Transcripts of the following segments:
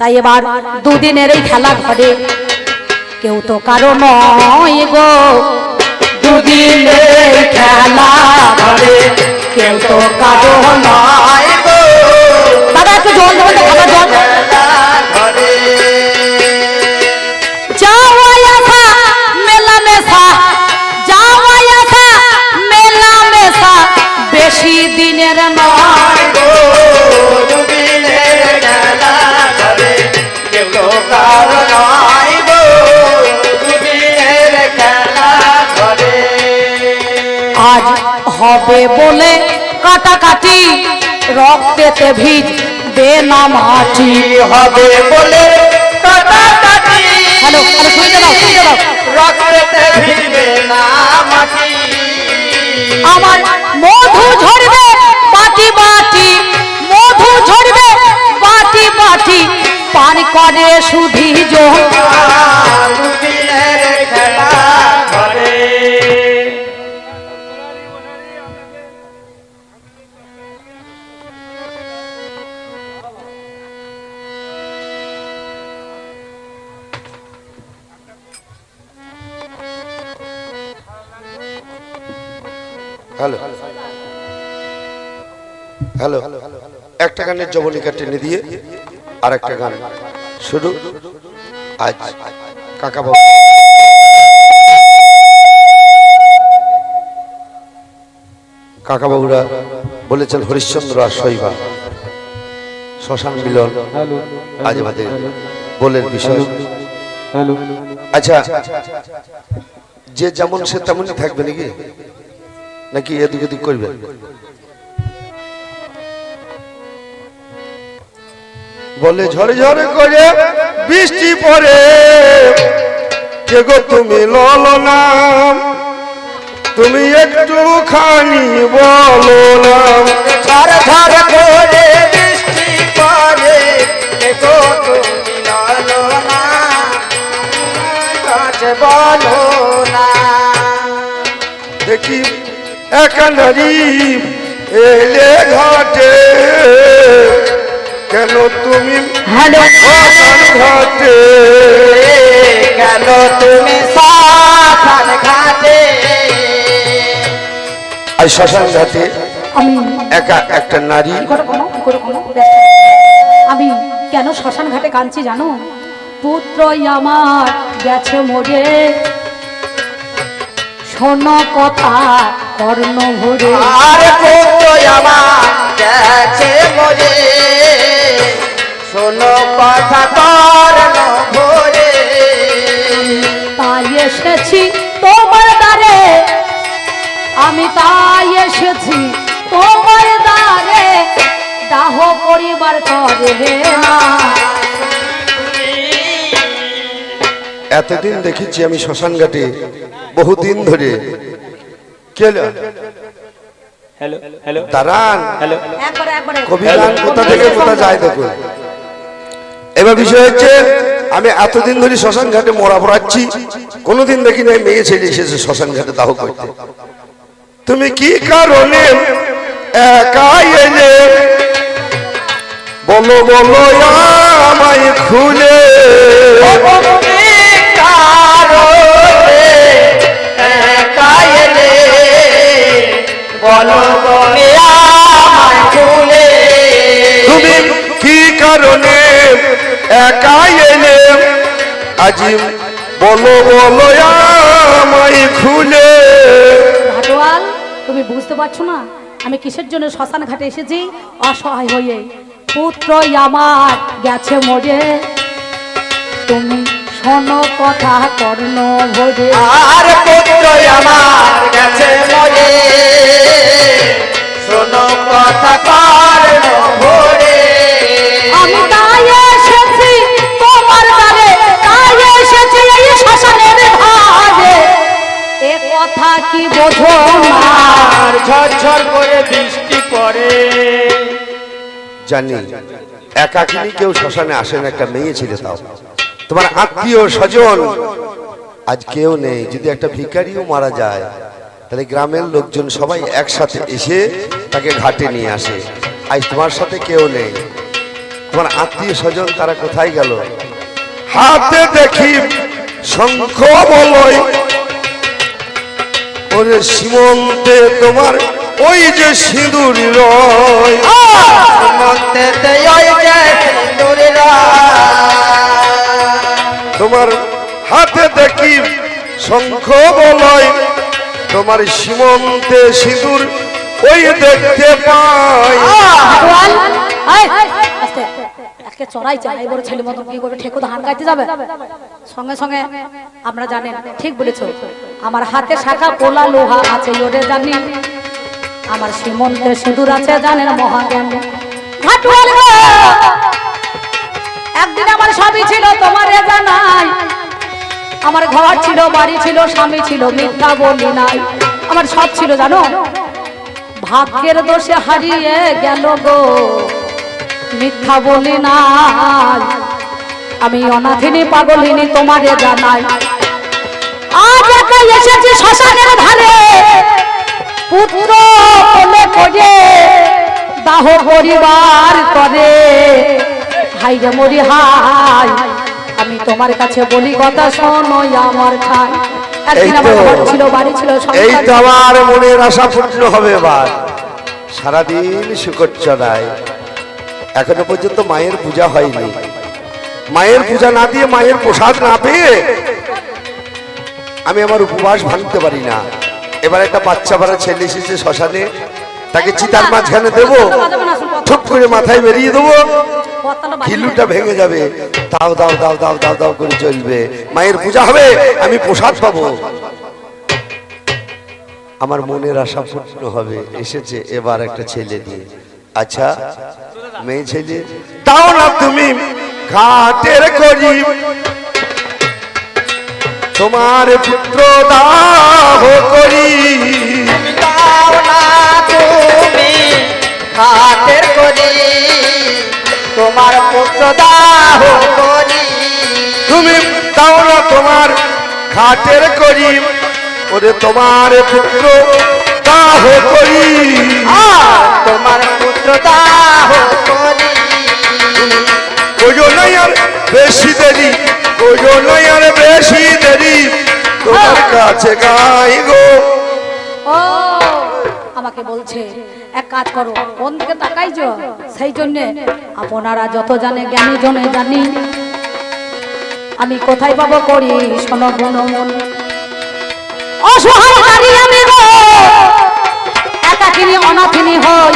তাই এবার দুদিনের এই খেলা ঘরে কেউ তো কারও নয় গো, দুদিনের খেলা ঘরে কেউ তো কারও নয় দাদা, একটু জল দেবেন খাবার জল। বেশি দিনের নয় আজ হবে বলে কাটাকাটি রক্তেতে ভিজ দে না মাটি। হবে বলে কাটাকাটি হ্যালো হ্যালো শুনতে দাও শুনতে দাও রক্তে ভিড়বে না মাটি। আমার মধু ঝরবে বাটি বাটি মধু ঝরবে বাটি বাটি। পান করে সুধি হ্যালো। হ্যালো। একটা গানের জবনিকা টেনে দিয়ে আর একটা গান। শুরু আজ কাকা বাবু কাকা বাবুরা বলেছেন হরিশ্চন্দ্র আর শৈবা শ্মশান মিলন আজ আমাদের বলের বিষয়। আচ্ছা যে যেমন সে তেমনই থাকবে নাকি? নাকি এদিক ওদিক করবে? বলে ঝরে ঝরে করে বৃষ্টি পড়ে। কে গো তুমি লল নাম তুমি একটু খানি বলো ঝর ঝর করে বৃষ্টি পড়ে দেখো তুমি লালো না? বলো না। দেখি এক নারী এলে ঘাটে। কেন তুমি শ্মশান ঘাটে? গেল তুমি সাফান ঘাটে? আর শ্মশান ঘাটে আমি একা একটা নারী কোনো কোনো। আমি কেন শ্মশান ঘাটে কাঁদছি জানো? পুত্রই আমার গেছে মরে শোনো কথা কর্ণ ভরে। আর পুত্র আমার গেছে মরে। শোনো কথা কর ভোরে। তাই এসেছি তোমার দ্বারে। আমি তাই এসেছি তোমার দ্বারে। দাহ পরিবার করে না এতদিন দেখেছি আমি শ্মশান ঘাটে বহুদিন ধরে। কে হ্যালো হ্যালো দাঁড়ান। হ্যালো একবারে একবারে। কবি গান কোথা থেকে কোথা যায় দেখুন। এবার বিষয় হচ্ছে আমি এতদিন ধরে শ্মশান ঘাটে মরা পড়াচ্ছি কোনোদিন দেখি নাই মেয়ে ছেলে এসেছে শ্মশান ঘাটে দাহ করতে। তুমি কি কারণে একা এলে? বলো বলো আমায় খুলে। ভুলে। তুমি কি কারণে একা এলে? আজি বলো বলো আমায় খুলে ঘাটোয়াল তুমি বুঝতে পারছ না? আমি কিসের জন্য শ্মশান ঘাটে এসেছি? অসহায় হয়ে। পুত্রই আমার গেছে মরে। তুমি শোনো কথা কর্ণ ভরে। আর পুত্র আমার গেছে মরে। শোনো কথা কর ভোরে। আমি তাই এসেছি তোমার দ্বারে তাই এসেছি এই শ্মশানের এ কথা কি বোঝো আর ঝরঝর করে বৃষ্টি পড়ে। জানি একাকিনী কেউ শ্মশানে আসে না একটা মেয়ে ছিল তাও। তোমার আত্মীয় স্বজন। আজ কেউ নেই, যদি একটা ভিখারিও মারা যায়, তাহলে গ্রামের লোকজন সবাই একসাথে এসে তাকে ঘাটে নিয়ে আসে। আজ তোমার সাথে কেউ নেই। তোমার আত্মীয় স্বজন তারা কোথায় গেল? হাতে দেখি শঙ্খ ওরে সীমন্তে তোমার ওই যে সিঁদুর রয়। মন্তেতে ওই যে সিঁদুরের তোমার হাতে দেখি শঙ্খ বলয়, তোমার সীমন্তে সিঁদুর ওই দেখতে পাই। একে চড়াই ছেলে মতো কি ঠেকো ধান যাবে? সঙ্গে সঙ্গে, আমরা ঠিক বলেছ। আমার হাতে লোহা আছে জানি। আমার সীমন্তে সিঁদুর আছে, জানেন মহাজ্ঞান! একদিন আমার সবই ছিল, তোমার এ জানাই। আমার ঘর ছিল, বাড়ি ছিল, স্বামী ছিল, মিথ্যা বলি নাই। আমার সব ছিল, জানো? ভাগ্যের দোষে হারিয়ে গেল গো। মিথ্যা বলি নাই। আমি অনাথিনী, পাগলিনী, তোমারে জানাই। আজ একা এসেছি শ্মশানের ধারে। পুত্র কোলে করে দাহ পরিবার করে। হাই রে মরি হাই। আমি তোমার কাছে বলি কথা শোনো আমার একদিন এই তো। আমার মনের আশা পূর্ণ হবে এবার। সারাদিন এখনও পর্যন্ত মায়ের পূজা হয়নি। মায়ের পূজা না দিয়ে মায়ের প্রসাদ না পেয়ে আমি আমার উপবাস ভাঙতে পারি না। এবার একটা বাচ্চা বাড়া ছেলে এসেছে শ্মশানে। তাকে চিতার মাঝখানে দেবো। ঠুপ করে মাথায় বেরিয়ে দেবো। হিলুটা ভেঙে যাবে। দাও দাও দাও দাও দাও দাও করে চলবে। মায়ের পূজা হবে আমি প্রসাদ পাবো। আমার মনের আশা পূর্ণ হবে এসেছে এবার একটা ছেলে নিয়ে আচ্ছা মেয়ে ছেলে তাও না তুমি ঘাটের করি। তোমার পুত্র দাহ করি। দাও না তুমি হাতের করি। তোমার পুত্র দাহ করি তুমি তাও না তোমার ঘাটের করি ওরে তোমার পুত্র দাহ করি তোমার পুত্র দাহ করি কোজো নাই আর বেশি দেরি কোজো নাই আর বেশি দেরি তোমার কাছে গাই গো। আমাকে বলছে এক কাজ করো কোন দিকে তাকাইছো? সেই জন্য আপনারা যত জানে জ্ঞানী জনে জানি। আমি কোথায় পাবো করি? শোনো গুণমন অসহায় নারী আমি গো একাকিনী অনাথিনী হই।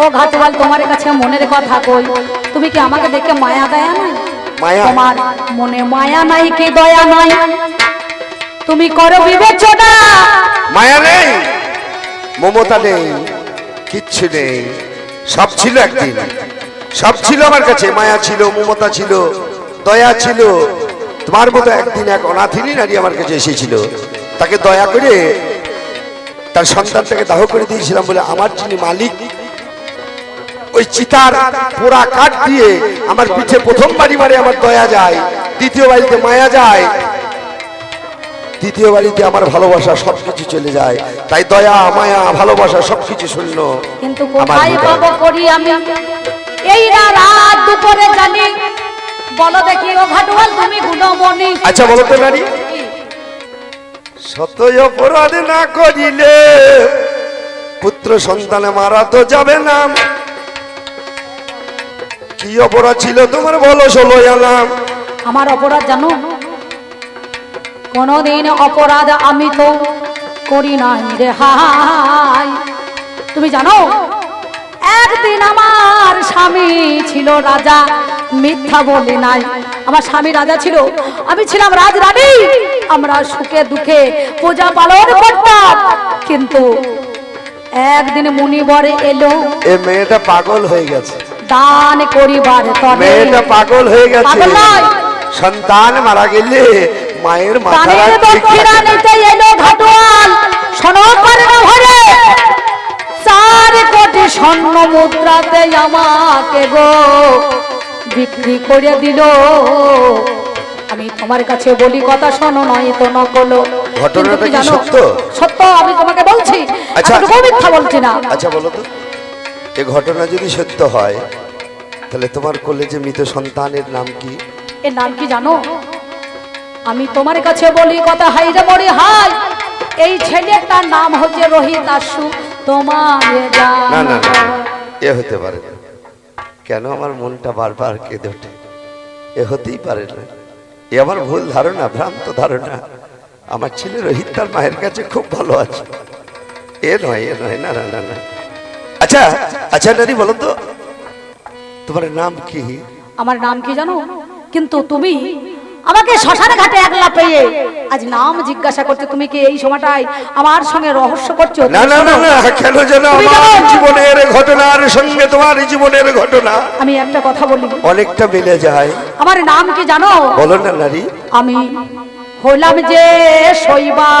ও ঘাটওয়াল তোমার কাছে মনের কথা কই? তুমি কি আমাকে দেখে মায়া দয়া নাই? মায়া? তোমার মনে মায়া নাই কি দয়া নাই? তুমি করো বিবেচনা। মায়া নেই মমতা নেই। কিচ্ছু নেই। সব ছিল একদিন। সব ছিল আমার কাছে। মায়া ছিল, মমতা ছিল, দয়া ছিল। তোমার মতো একদিন এক অনাথিনী নারী আমার কাছে এসেছিল। তাকে দয়া করে তার সন্তানটাকে দাহ করে দিয়েছিলাম বলে আমার যিনি মালিক, ওই চিতার পোড়া কাঠ দিয়ে আমার পিঠে প্রথম বাড়ি মারে আমার দয়া যায়, দ্বিতীয় বাড়িতে মায়া যায় দ্বিতীয় বাড়িতে আমার ভালোবাসা সবকিছু চলে যায়। তাই দয়া মায়া ভালোবাসা সবকিছু শূন্য। কিন্তু কোথায় পাবো করি আমি? এই রাত দুপুরে জানি। বলো দেখি ও ঘাটুয়াল তুমি গুণমণি। আচ্ছা বলো তো নারী। সতই অপরাধ না করিলে পুত্র সন্তানে মারা তো যাবে না। কি অপরাধ ছিল তোমার? বলো ষোলো আলাম। আমার অপরাধ জানো? কোনদিন অপরাধ আমি তো করি নাই রে হাই। তুমি জানো একদিন আমার স্বামী ছিল রাজা মিথ্যা বলে নাই। আমার স্বামী রাজা ছিল আমি ছিলাম রাজ রানী আমরা সুখে দুঃখে পূজা পালন করতাম। কিন্তু একদিন মুনিবর এলো এ মেয়েটা পাগল হয়ে গেছে। দান করিবার তরে মেয়েটা পাগল হয়ে গেছে। সন্তান মারা গেলে মায়ের মাথা দক্ষিণা নিতে এলো ঘাটোয়াল। শোনো ভরে চার কোটি স্বর্ণ মুদ্রাতে আমাকে গো। বিক্রি করে দিল। আমি তোমার কাছে বলি কথা শোনো নয় তো নকলো। ঘটনাটা কি সত্য? সত্য আমি তোমাকে বলছি। আচ্ছা। মিথ্যা বলছি না। আচ্ছা বলো তো। এ ঘটনা যদি সত্য হয় তাহলে তোমার কলেজে মৃত সন্তানের নাম কি? এর নাম কি জানো? আমি তোমার কাছে বলি কথা হাই রে বড়ি হাই। এই ছেলেটার নাম হচ্ছে রোহিত আশু। তোমার না না না এ হতে পারে না। কেন আমার মনটা বারবার কেঁদে ওঠে? এ হতেই পারে না। এ আমার ভুল ধারণা ভ্রান্ত ধারণা। আমার ছেলে রোহিত তার মায়ের কাছে খুব ভালো আছে। এ নয় এ নয় না না না না। আচ্ছা আচ্ছা নারী বলো তো তোমার নাম কি? আমার নাম কি জানো? কিন্তু তুমি আমাকে শ্মশান ঘাটে একলা পেয়ে আজ নাম জিজ্ঞাসা করছ তুমি কি এই সময়টাই আমার সঙ্গে রহস্য করছ? না না না না কেন যেন আমার জানো? জীবনের ঘটনার সঙ্গে তোমার জীবনের ঘটনা। আমি একটা কথা বলি। অনেকটা মিলে যায়। আমার নাম কি জানো? বলো না নারী। আমি হলাম যে শৈবা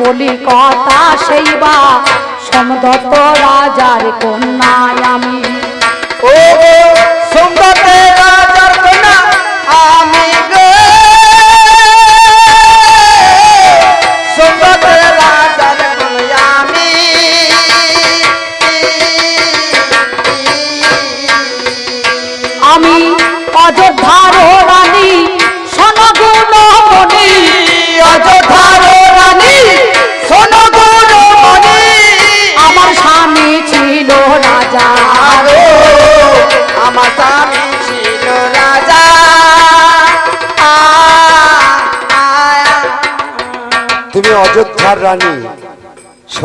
বলি কথা সেইবা সমদত্ত রাজার কন্যায় আমি। ও সোমদত্তে রাজার কন্যা আমি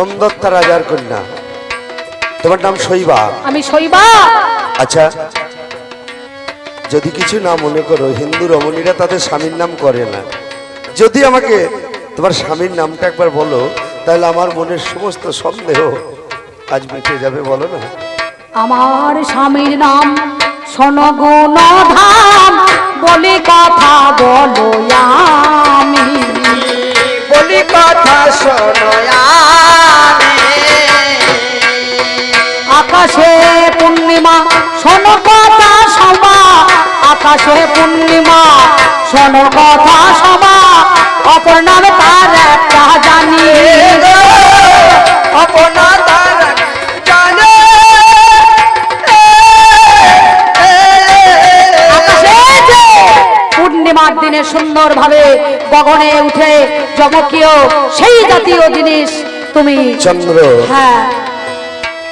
সোমদত্তা রাজার কন্যা। তোমার নাম শৈবা? আমি শৈবা। আচ্ছা যদি কিছু না মনে করো হিন্দু রমণীরা তাদের স্বামীর নাম করে না। যদি আমাকে তোমার স্বামীর নামটা একবার বলো তাহলে আমার মনের সমস্ত সন্দেহ আজ মিটে যাবে বলো না। আমার স্বামীর নাম সনগুণ বলি কথা বলো আমি। বলি কথা আকাশে পূর্ণিমা শোনো কথা সবা আকাশে পূর্ণিমা শোনো কথা সবা অপনার তার একটা জানি। অপনার তার পূর্ণিমার দিনে সুন্দরভাবে গগনে উঠে জমকীয় সেই জাতীয় জিনিস তুমি। চন্দ্র। হ্যাঁ।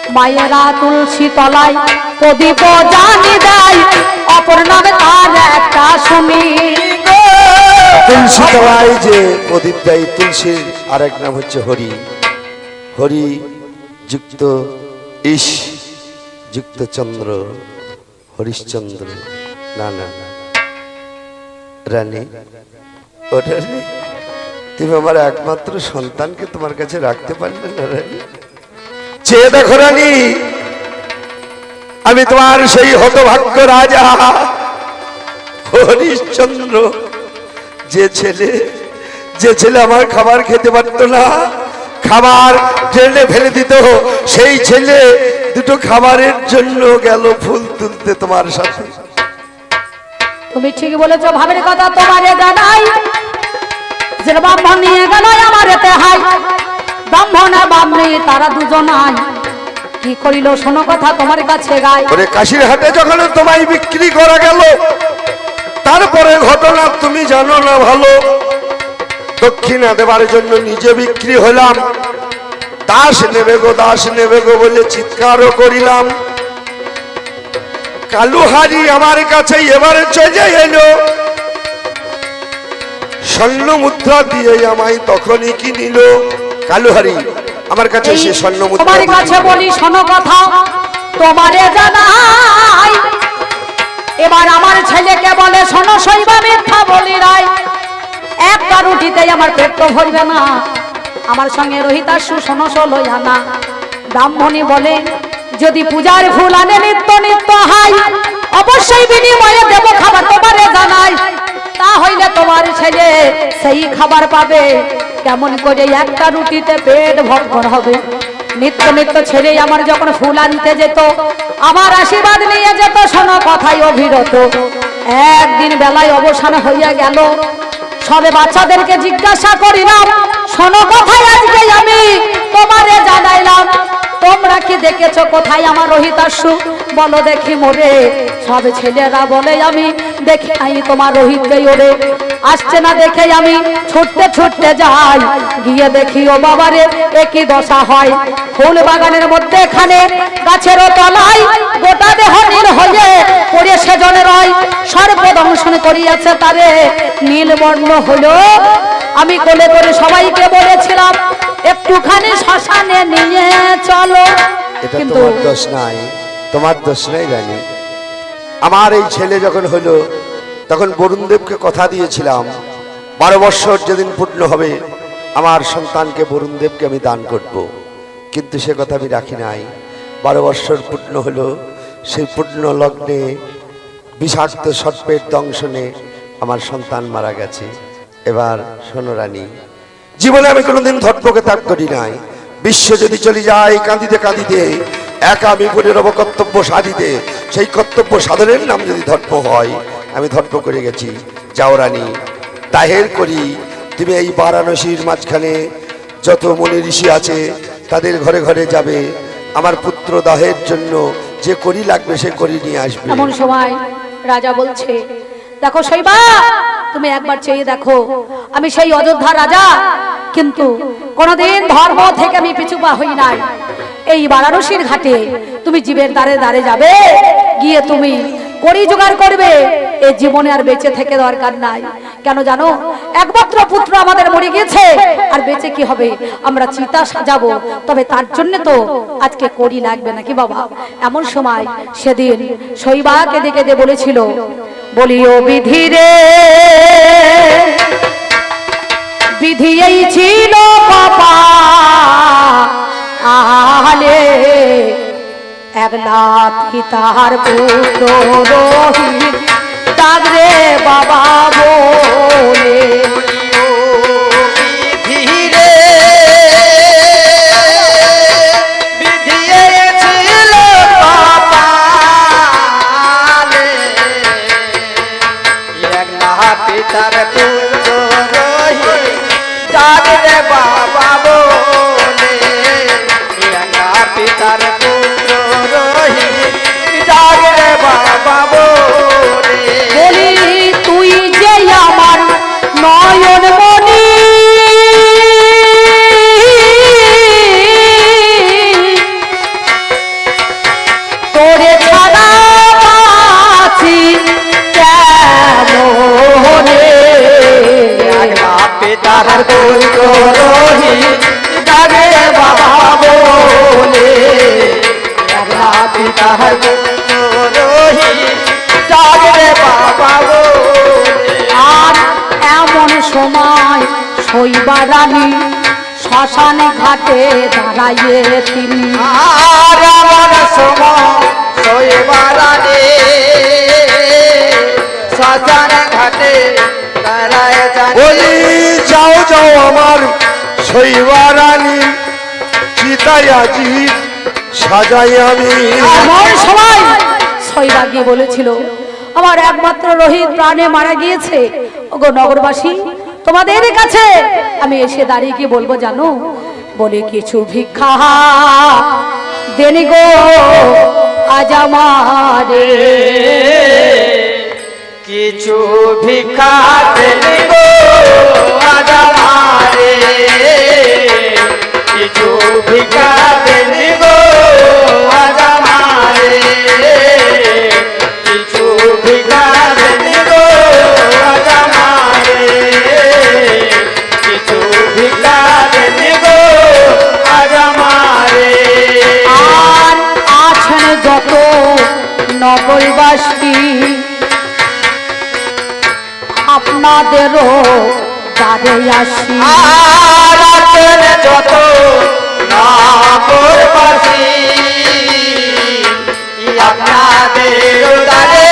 মায়েরা তুলসী তলায় প্রদীপ জানি দেয় অপর নামে তার একটা শুনি তুলসী তলায় যে প্রদীপ দেয় তুলসীর আরেক নাম হচ্ছে হরি। হরি যুক্ত ইস যুক্ত চন্দ্র হরিশ্চন্দ্র। না না না। রানী ও রানী তুমি আমার একমাত্র সন্তানকে তোমার কাছে রাখতে পারলে না রানী চেয়ে দেখো রানী, আমি তোমার সেই হতভাগ্য রাজা, হরিশ্চন্দ্র। যে ছেলে যে ছেলে আমার খাবার খেতে পারতো না, খাবার ট্রেনে ফেলে দিত। সেই ছেলে দুটো খাবারের জন্য গেল ফুল তুলতে তোমার সাথে। তুমি ঠিক বলেছ, ভাবের কথা জানাই। যে নিয়ে গেল আমার এতে হাই। ব্রাহ্মণী তারা দুজনাই কি করিল, শোনো কথা তোমার কাছে গায় ওরে কাশির হাটে যখন তোমায় বিক্রি করা গেল, তারপরে ঘটনা তুমি জানো না ভালো। দক্ষিণা দেবার জন্য নিজে বিক্রি হলাম। দাস নেবে গো, দাস নেবে গো বলে চিৎকারও করিলাম। কালুহারি আমার কাছে এবারে চলে এলো। স্বর্ণ মুদ্রা দিয়ে আমায় তখনই কি নিল? কালুহারি আমার কাছে সে স্বর্ণ মুদ্রা তোমার কাছে বলি শোনো কথা। তোমারে জানাই এবার আমার ছেলেকে বলে শোনো শৈবা মিথ্যা বলি রাই একটা রুটিতেই আমার পেট তো ভরবে না। আমার সঙ্গে রোহিতাসু শোনো ষোলো আনা ব্রাহ্মণী বলে যদি পূজার ফুল আনে নিত্য নিত্য হাই অবশ্যই বিনিময়ে দেব খাবার তোমারে জানাই। তা হইলে তোমার ছেলে সেই খাবার পাবে। কেমন করে একটা রুটিতে পেট ভর হবে। নিত্য নিত্য ছেলে আমার যখন ফুল আনতে যেত, আমার আশীর্বাদ নিয়ে যেত, শোনো কথাই অভিরত একদিন বেলায় অবসান হইয়া গেল। সবে বাচ্চাদেরকে জিজ্ঞাসা করিলাম, শোনো কথাই আজকে আমি, তোমারে জানাইলাম তোমরা কি দেখেছ? কোথায় আমার রোহিতাসু বলো দেখি মোরে। সব ছেলেরা বলে, আমি দেখি নাই তোমার রোহিতকে ওরে। আসছে না দেখে আমি, ছুটতে ছুটতে যাই। গিয়ে দেখি, ও বাবারে একই দশা হয়। ফুল বাগানের মধ্যে এখানে গাছের তলায় গোটা দেহ নীল হয়ে পড়ে সেজনে রয়। সর্ব দংশন করিয়াছে তারে। নীল বর্ণ হলো, আমি কোলে করে সবাইকে বলেছিলাম একটুখানি শ্মশানে নিয়ে চলো। এটা তোমার দোষ নাই তোমার দোষ নাই রানী। আমার এই ছেলে যখন হলো তখন বরুণদেবকে কথা দিয়েছিলাম বারো বৎসর যেদিন পূর্ণ হবে আমার সন্তানকে বরুণদেবকে আমি দান করব। কিন্তু সে কথা আমি রাখি নাই। বারো বৎসর পূর্ণ হলো সেই পূর্ণ লগ্নে বিষাক্ত সর্পের দংশনে আমার সন্তান মারা গেছে। এবার শোনো রানী জীবনে আমি কোনোদিন ধর্মকে ত্যাগ করি নাই। বিশ্ব যদি চলে যায় কাঁদিতে কাঁদিতে, একা আমি পড়ে রব কর্তব্য সাধিতে। সেই কর্তব্য সাধনের নাম যদি ধর্ম হয়, আমি ধর্ম করে গেছি। যাও রানী, তাহের করি। তুমি এই বারাণসীর মাঝখানে যত মনি ঋষি আছে, তাদের ঘরে ঘরে যাবে। আমার পুত্র দাহের জন্য যে করি লাগবে সে করি নিয়ে আসবে। এমন সময় রাজা বলছে, দেখো শৈবা তুমি একবার চেয়ে দেখো, আমি সেই অযোধ্যা রাজা, কিন্তু কোনোদিন ধর্ম থেকে আমি পিছু পা হই নাই। এই বারাণসীর ঘাটে তুমি জীবের দ্বারে দ্বারে যাবে, গিয়ে তুমি করি জোগাড় করবে এই জীবনে আর বেঁচে থেকে দরকার নাই। কেন জানো, একমাত্র পুত্র আমাদের মরে গেছে আর বেঁচে কি হবে? আমরা চিতা সাজাবো তবে তার জন্য তো আজকে করি লাগবে নাকি বাবা? এমন সময় সেদিন শৈবাকে দেখে দে বলেছিল বলিও বিধি রে বিধি এই ছিল বাবা আলে একলা পিতার পুত্র রোহিত ডাকরে বাবা বলে দাঁড়াইয়ে তিনি। আর আমার সময় শৈবারানে শ্মশান ঘাটে বলি যাও যাও আমার শৈবারানী চিতাই আজি সাজাই আমি। এমন সময় শৈবা গিয়ে বলেছিল আমার একমাত্র রোহিত প্রাণে মারা গিয়েছে। ওগো নগরবাসী তোমাদের কাছে আমি এসে দাঁড়িয়ে গিয়ে বলব জানো বলে কিছু ভিক্ষা দেনি গো আজ আমারে। কিছু ভিক্ষা দেনি গো আজ কিছু ভিক্ষা দেনি গো নগরবাসী আপনাদেরও দ্বারে আসি। যত নগরবাসী, আপনাদের উদারে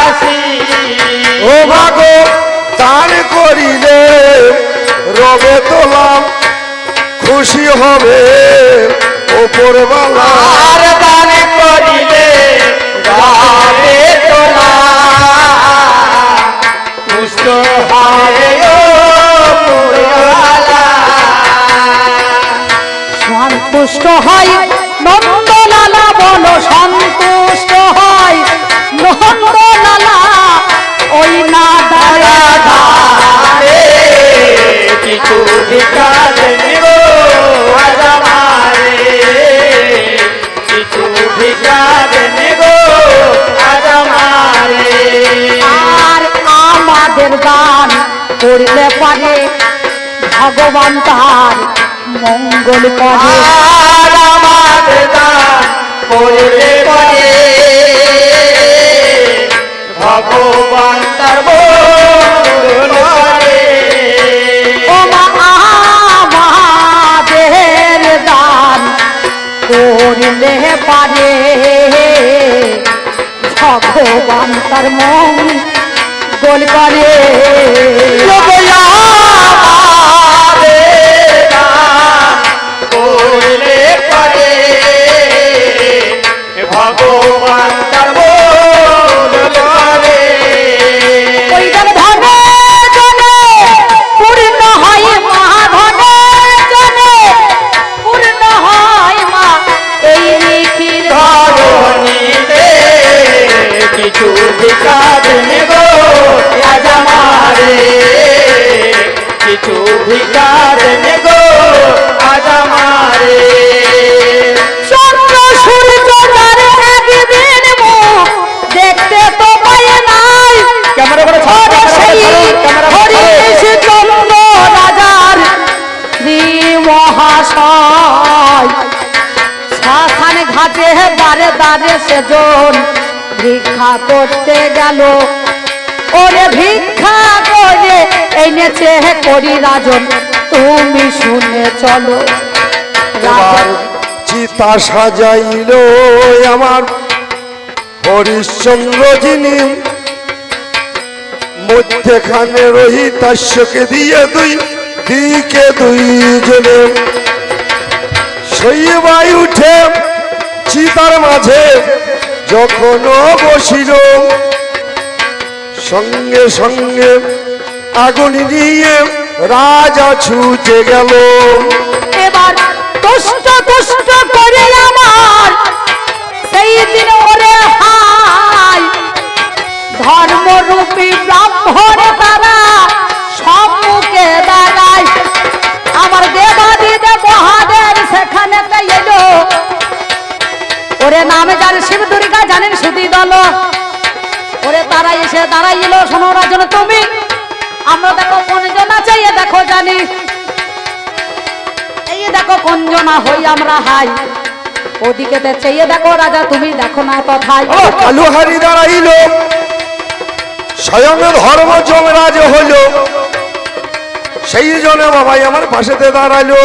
আসি। ও ভাগো দান করিলে রবে তোলাম খুশি হবে ওপরওয়ালা। আর দান সন্তুষ্ট হয় নন্দলালা বলো সন্তুষ্ট হয় নন্দলালা ওই না দাদা কিছু করলে পারে ভগবান তার মঙ্গল করে। করলে পরে ভগবান তার মঙ্গল করে। ও মা দান করলে পারে ভগবান তার মঙ্গল করে। দাঁড়ে সেজন ভিক্ষা করতে গেল। ওরে ভিক্ষা করে এনেছে করি রাজন। তুমি শুনে চলো। রাজন। চিতা সাজাইল আমার হরিশ্চন্দ্র যিনি। মধ্যেখানে রহিতাস্যকে দিয়ে দুই দিকে দুইজনে। শৈবাই উঠে চিতার মাঝে, যখন বসিল, সঙ্গে সঙ্গে আগুন নিয়ে রাজা ছুটে গেল। এবার তুষ্ট তুষ্ট করে আমার, সেই দিন ওরে হাই ধর্মরূপী ব্রাহ্মণ তারা সম্মুখে দাঁড়ায়। আমার দেবাদিদে মহাদেব সেখানে এলো। ওরে নামে জানেন শিব দুর্গা জানেন সুদি দল। ওরে তারা এসে দাঁড়াইল, শোনো রাজন, তুমি। আমরা দেখো কোন জন আছে দেখো জানি। এই দেখো কঞ্জনা হই আমরা হাই। ওদিকে চেয়ে দেখো রাজা, তুমি দেখো না তথায় ও কালুহারি দাঁড়াইল। স্বয়ং ধর্ম যমরাজ হইল সেই জনে বাবাই আমার পাশেতে দাঁড়াইলো।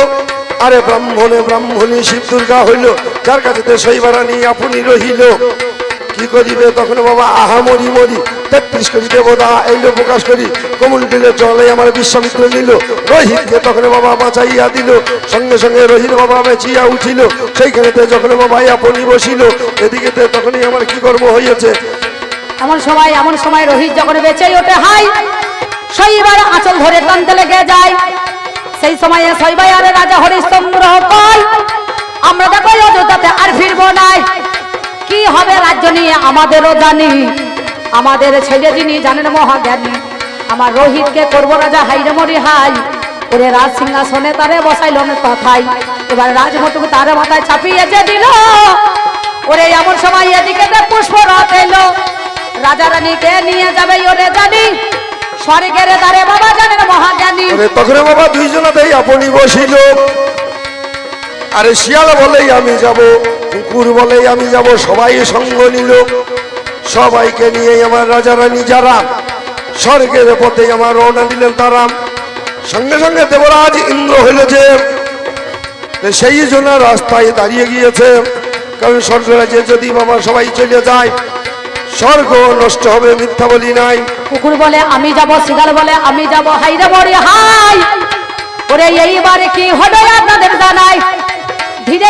আরে ব্রাহ্মণে ব্রাহ্মণী শিব দুর্গা হইল। যার কাছে তো শৈবারা নিয়ে আপনি রহিল। কি করিবে? তখন বাবা, আহা মরি মরি। তেত্রিশ করি দেবতা এইলো প্রকাশ করি। কমল দিলে জলে আমার বিশ্বামিত্র নিল। রোহিতকে তখন বাবা বাঁচাইয়া দিল। সঙ্গে সঙ্গে রোহিত বাবা বেঁচিয়া উঠিল। সেইখানেতে যখন বাবা আপনি বসিল এদিকে তখনই আমার কি কর্ম হইয়াছে? এমন সময় এমন সময় রোহিত যখন বেঁচেই ওঠে হাই শৈবার আঁচল ধরে টানতে লেগে যায়। সেই সময়ে শৈবাই আরে রাজা হরিশ্চন্দ্র কয় আমরা দেখো অযোধ্যাতে আর ফিরবো নাই। কি হবে রাজ্য নিয়ে? আমাদেরও জানি। আমাদের ছেলে যিনি, জানেন মহাজ্ঞানী, আমার রোহিতকে করব রাজা হাইরে মরি হাই ওরে রাজ সিংহাসনে তারে বসাইল তথাই এবার রাজমটুকু তারে মাথায় চাপিয়ে যে দিল। ওরে এমন সময় এদিকে পুষ্প রথ এলো। রাজা রানীকে নিয়ে যাবে ওরে জানি। স্বর্গের দ্বারে বাবা জানেন মহাজ্ঞানী। তখন বাবা দুইজনাতেই আপনি বসিল। আরে শিয়াল বলেই আমি যাব, কুকুর বলেই আমি যাব, সবাই সঙ্গ নিল। সবাইকে নিয়ে আমার রাজা রানী যারা, স্বর্গের পথে আমার রওনা দিলেন তারা। সঙ্গে সঙ্গে দেবরাজ ইন্দ্র হইল যে সেই জন্য রাস্তায় দাঁড়িয়ে গিয়েছে। কারণ স্বর্গরাজে যদি বাবা সবাই চলে যায়, স্বর্গ নষ্ট হবে, মিথ্যা বলি নাই। কুকুর বলে, আমি যাব। শিগাল বলে, আমি যাব। হাইরে বড়ি হাই ওরে, এইবারে কি হলো আপনাদের জানাই?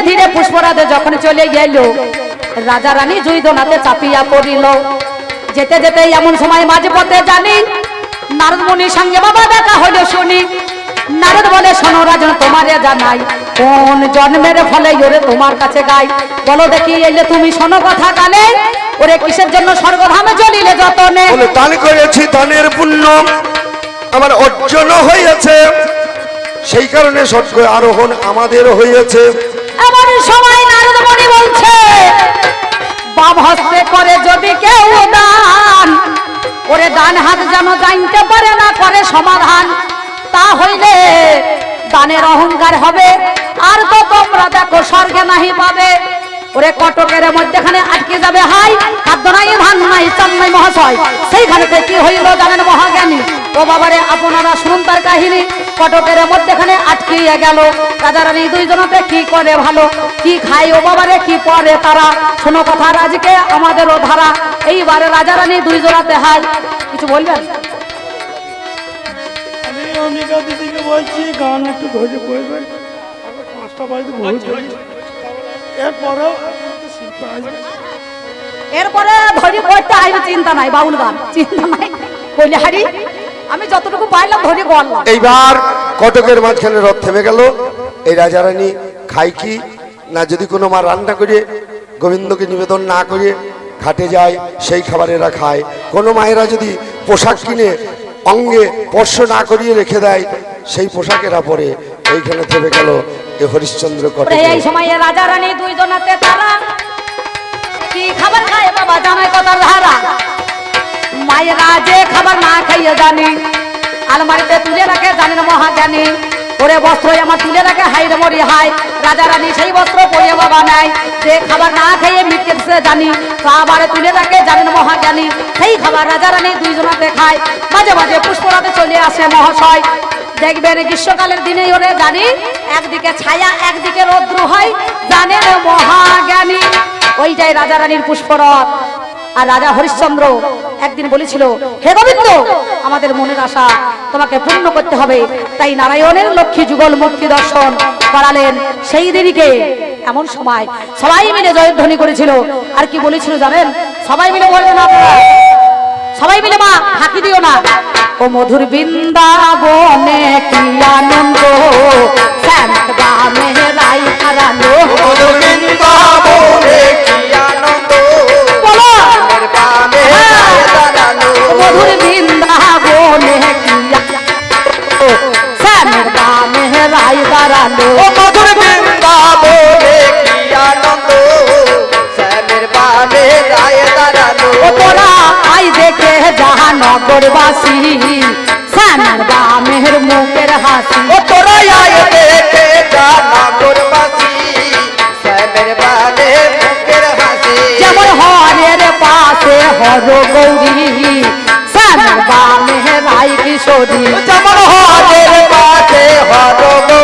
ধীরে পুষ্পরাধে যখন চলে গেল, রাজা রানী জুই দোনাতে চাপিয়া পড়িল। যেতে যেতে এমন সময় মাঝে পথে জানি, নারদ মুনির সঙ্গে বাবা দেখা হলো শুনি। নারদ বলে, শোনো রাজন, তোমারে জানাই কোন জন্মের ফলে ওরে তোমার কাছে গাই। বলো দেখি, এলে তুমি শোনো কথা কানে। ওরে কিসের জন্য স্বর্গধামে চলিলে যতনে? বলে দান করেছি দানের পুণ্য। আমার অর্জন হয়েছে সেই কারণে স্বর্গ আরোহণ আমাদের হয়েছে এমন সময় নারদ মণি বলছে বাম করে যদি কেউ দান, ওরে ডান হাত যেন জানতে পারে না, করে সমাধান তা হইলে দানের অহংকার হবে। আর তো তোমরা দেখো, স্বর্গে নাহি পাবে। ওরে কটকের মধ্যেখানে আটকে যাবে হাই, খাদ্য নাই, ধান নাই, চাল নাই, মহাশয়, সেইখানেতে কি হইল জানেন মহাজ্ঞানী ও বাবারে আপনারা শুনুন তার কাহিনী। কটকের মধ্যেখানে আটকিয়ে গেল। রাজা রানী দুইজনতে কি করে ভালো? কি খায় ও বাবারে কি পরে তারা? শোনো কথা রাজকে আমাদেরও ধারা। এইবারে রাজা রানী দুইজনাতে হাই কিছু বলবেন? আমি দিদিকে বলছি গান একটু ধৈর্য করবেন পাঁচটা বাজতে এরপরেও আপনাদের শিল্প আসবে এরপরে ধরি করতে আইবে চিন্তা নাই বাউল গান। চিন্তা নাই। কইলে হারি? আমি যতটুকু পাইলাম ধরি বললাম এইবার কটকের মাঝখানে রথ থেমে গেল? এই রাজারানী খায় কি? না যদি কোনো মা রান্না করে গোবিন্দকে নিবেদন না করে ঘাটে যায় সেই খাবার এরা খায়। কোনো মায়েরা যদি পোশাক কিনে অঙ্গে স্পর্শ না করিয়ে রেখে দেয় সেই পোশাক এরা পরে। এইখানে থেমে গেল এ হরিশ্চন্দ্র কটকে। এই সময়ে রাজা রানী দুইজনাতে তারা কি খাবার খায় বাবা? জানাই কথার ধারা। মায়েরা যে খাবার না খাইয়ে জানি। আলমারিতে তুলে রাখে, জানেন মহাজ্ঞানী। ওরে বস্ত্র আমার তুলে রাখে হাইরে মরি হাই রাজা রানী সেই বস্ত্র পরে বাবা নেয়। যে খাবার না খাইয়ে মৃত্যু জানি। তো আবার তুলে রাখে, জানেন মহাজ্ঞানী। সেই খাবার রাজা রানী দুইজনাতে খায়। মাঝে মাঝে পুষ্পরাতে চলে আসে মহাশয়। দেখবেন গ্রীষ্মকালের দিনে ওরে জানি, একদিকে ছায়া, একদিকে রৌদ্র হয়। জানেন মহাজ্ঞানী, ওইটাই রাজা রানীর পুষ্পরথ। আর রাজা হরিশ্চন্দ্র একদিন বলেছিল, হে গোবিন্দ, আমাদের মনের আশা তোমাকে পূর্ণ করতে হবে। তাই নারায়ণের লক্ষ্মী যুগল মুক্তি দর্শন করালেন সেই দিনকে এমন সময় সবাই মিলে জয়ধ্বনি করেছিল। আর কি বলেছিল জানেন? সবাই মিলে বলবেন সবাই মিলে মা, ফাঁকি দিও না। ও মধুর বৃন্দাবনে কি আনন্দ শ্যামক বামে রাই নগরবাসী বা মেহের মুখের হাসি। ও তোরা আয় দেখে যা নগরবাসী সানার বামের মুখের হাসি। যেমন হরের পাশে হর গৌরী বা মেহের রাই কিশোরী। যেমন হরের পাশে হর গৌরী